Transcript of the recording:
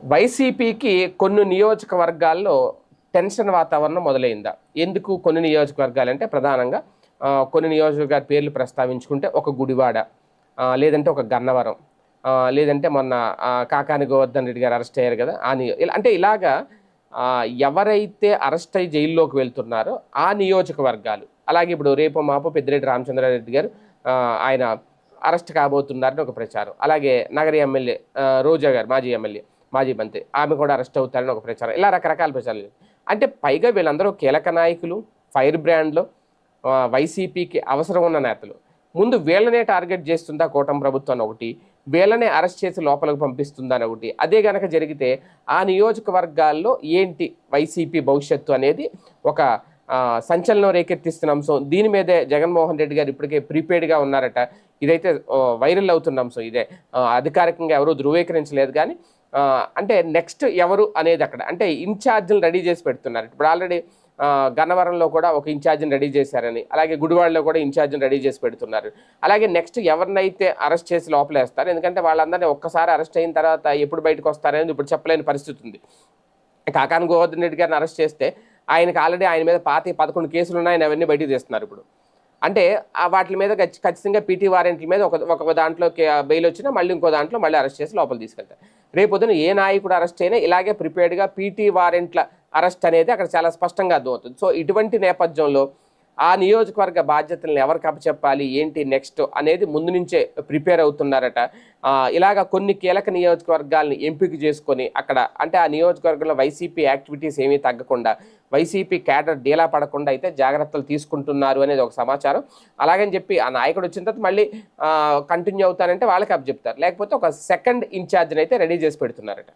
వైసీపీకి కొన్ని నియోజకవర్గాల్లో టెన్షన్ వాతావరణం మొదలైందా? ఎందుకు కొన్ని నియోజకవర్గాలు అంటే ప్రధానంగా కొన్ని నియోజకవర్గాల పేర్లు ప్రస్తావించుకుంటే ఒక గుడివాడ లేదంటే ఒక గన్నవరం లేదంటే మొన్న కాకాని గోవర్ధన్ రెడ్డి గారు అరెస్ట్ అయ్యారు కదా ఆ నియో ఇలా- అంటే ఇలాగా ఎవరైతే అరెస్ట్ అయ్యి జైల్లోకి వెళ్తున్నారో ఆ నియోజకవర్గాలు అలాగే ఇప్పుడు రేపు మాపు పెద్దిరెడ్డి రామచంద్రారెడ్డి గారు ఆయన అరెస్ట్ కాబోతున్నారని ఒక ప్రచారం అలాగే నగర ఎమ్మెల్యే రోజా గారు మాజీ ఎమ్మెల్యే మాజీ మంత్రి. ఆమె కూడా అరెస్ట్ అవుతారని ఒక ప్రచారం. ఇలా రకరకాల ప్రచారాలు అంటే పైగా వీళ్ళందరూ కీలక నాయకులు ఫైర్ బ్రాండ్లో వైసీపీకి అవసరం ఉన్న నేతలు. ముందు వీళ్ళనే టార్గెట్ చేస్తుందా కూటమి ప్రభుత్వం ఒకటి వీళ్ళనే అరెస్ట్ చేసి లోపలికి పంపిస్తుందా అని ఒకటి. అదే గనక జరిగితే ఆ నియోజకవర్గాల్లో ఏంటి వైసీపీ భవిష్యత్తు అనేది ఒక సంచలనం రేకెత్తిస్తున్న అంశం. దీని మీదే జగన్మోహన్ రెడ్డి గారు ఇప్పటికే ప్రీపెయిడ్గా ఉన్నారట. ఇదైతే వైరల్ అవుతున్న అంశం ఇదే. అధికారికంగా ఎవరూ ధృవీకరించలేదు కానీ అంటే నెక్స్ట్ ఎవరు అనేది అక్కడ. అంటే ఇన్ఛార్జీలు రెడీ చేసి పెడుతున్నారు. ఇప్పుడు ఆల్రెడీ గన్నవరంలో కూడా ఒక ఇన్ఛార్జిని రెడీ చేశారని అలాగే గుడివాడలో కూడా ఇన్ఛార్జిని రెడీ చేసి పెడుతున్నారు. అలాగే నెక్స్ట్ ఎవరినైతే అరెస్ట్ చేసి లోపలేస్తారు ఎందుకంటే వాళ్ళందరినీ ఒక్కసారి అరెస్ట్ అయిన తర్వాత ఎప్పుడు బయటకు వస్తారనేది ఇప్పుడు చెప్పలేని పరిస్థితి ఉంది. కాకాన్ గోవర్ధన్ రెడ్డి గారిని అరెస్ట్ చేస్తే ఆయనకి ఆల్రెడీ ఆయన మీద పాత పదకొండు కేసులు ఉన్నాయని అవన్నీ బయటకు తీస్తున్నారు ఇప్పుడు. అంటే ఆ వాటి మీద ఖచ్చితంగా పీటీ వారెంట్ల మీద ఒక ఒక దాంట్లో బెయిల్ వచ్చినా మళ్ళీ ఇంకో దాంట్లో మళ్ళీ అరెస్ట్ చేసి లోపల తీసుకెళ్తారు. రేపొద్దున ఏ నాయకుడు అరెస్ట్ అయినా ఇలాగే ప్రిపేర్డ్గా పీటీ వారెంట్ల అరెస్ట్ అనేది అక్కడ చాలా స్పష్టంగా అర్థమవుతుంది. సో ఇటువంటి నేపథ్యంలో ఆ నియోజకవర్గ బాధ్యతలను ఎవరికి అప్పచెప్పాలి ఏంటి నెక్స్ట్ అనేది ముందు నుంచే ప్రిపేర్ అవుతున్నారట. ఇలాగ కొన్ని కీలక నియోజకవర్గాలను ఎంపిక చేసుకొని అక్కడ అంటే ఆ నియోజకవర్గంలో వైసీపీ యాక్టివిటీస్ ఏమీ తగ్గకుండా వైసీపీ క్యాడర్ డీలా పడకుండా అయితే జాగ్రత్తలు తీసుకుంటున్నారు అనేది ఒక సమాచారం. అలాగని చెప్పి ఆ నాయకుడు వచ్చిన తర్వాత మళ్ళీ కంటిన్యూ అవుతారంటే వాళ్ళకి అప్పచెప్తారు. లేకపోతే ఒక సెకండ్ ఇన్ఛార్జ్ని అయితే రెడీ చేసి పెడుతున్నారట.